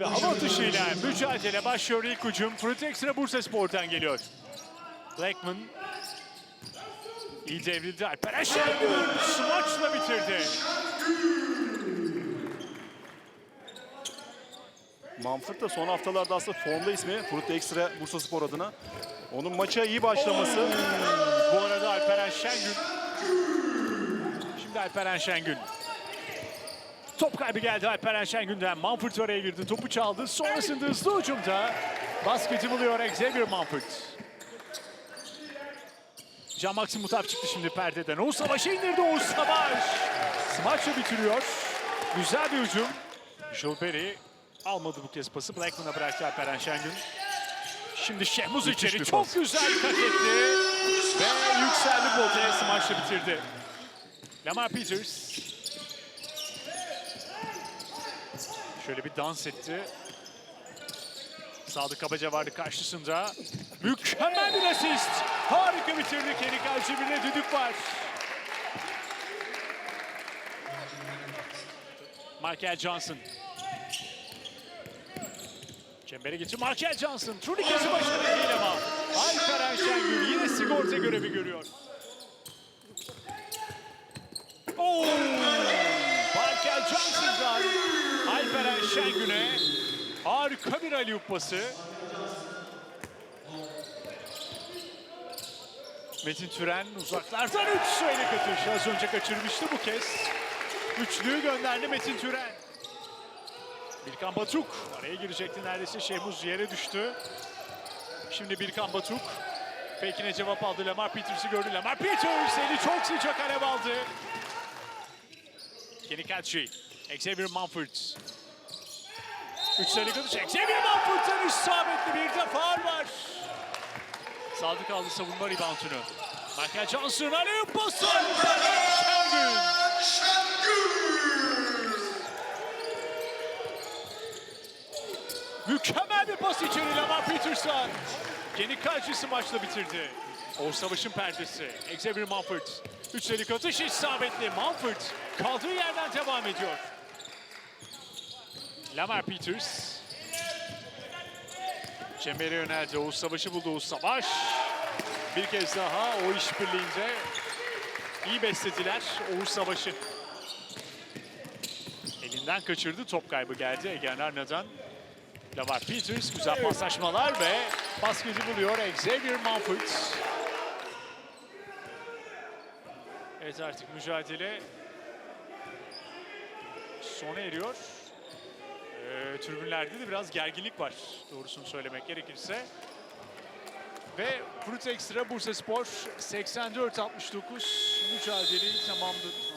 Ve hava atışıyla mücadele başlıyor ilk hücum. Fruit Extra Bursa Spor'dan geliyor. Blackman iyi devrildi. Alper Şengül smaçla bitirdi. Manfred da son haftalarda aslında formda ismi Fruit Extra Bursa Spor adına. Onun maça iyi başlaması. Bu arada Alperen Şengün. Şimdi Alperen Şengün. Top kaybı geldi Alperen Şengün'den. Manfred oraya girdi. Topu çaldı. Sonrasında hızlı hücumda basketi buluyor Xavier Manfred. Can Maxim Mutaf çıktı şimdi perdeden. Oğuz Savaş'ı indirdi Oğuz Savaş. Smaçla bitiriyor. Güzel bir hücum. Jolberi almadı bu kez pası. Blackman'a bıraktı Alperen Şengün. Şimdi Şehmuz Müthiş içeri çok pas. güzel kat etti. Ve yükseldi potaya smaçla bitirdi. Lamar Peters. Şöyle bir dans etti. Sadık Kabaca vardı karşısında. Mükemmel bir asist. Harika bitirdi. Kenny Kalçibir'le düdük var. Michael Johnson. Çembere geçti Michael Johnson. Turnikesi başarılı değil ama. Alperen Şengül yine sigorta görevi görüyor. Şengül'e harika bir alley pası. Metin Türen uzaklardan üç sayılık atış. Az önce kaçırmıştı bu kez. Üçlüyü gönderdi Metin Türen. Birkan Batuk araya girecekti neredeyse. Şehmuz yere düştü. Şimdi Birkan Batuk. Pekine cevap aldı. Lamar Peters'ı gördü. Lamar Peters eli çok sıcak alev aldı. Kenny Katchi. Xavier Mumford. Üç sayılık atış. Xavier Mumford'dan isabetli bir de faul var. Sadık aldı savunma reboundunu. Michael Johnson aleyhüm pası. Şengün. Mükemmel bir pas içeri Lamar Peterson. Kenny karşısı maçla bitirdi. O savaşın perdesi. Xavier Mumford. Üçlelik atış isabetli. Mumford kaldığı yerden devam ediyor. Lamar Peters. Çembere yöneldi. Oğuz Savaş'ı buldu Oğuz Savaş. Bir kez daha o işbirliğince iyi beslediler Oğuz Savaş'ı. Elinden kaçırdı. Top kaybı geldi Egen Arna'dan. Lavar Peters güzel paslaşmalar ve basketi buluyor Xavier Mumford. Evet artık mücadele sona eriyor. Tribünlerde de biraz gerginlik var doğrusunu söylemek gerekirse. Ve Fruit Extra Bursa Spor 84-69 mücadeleyi tamamladı.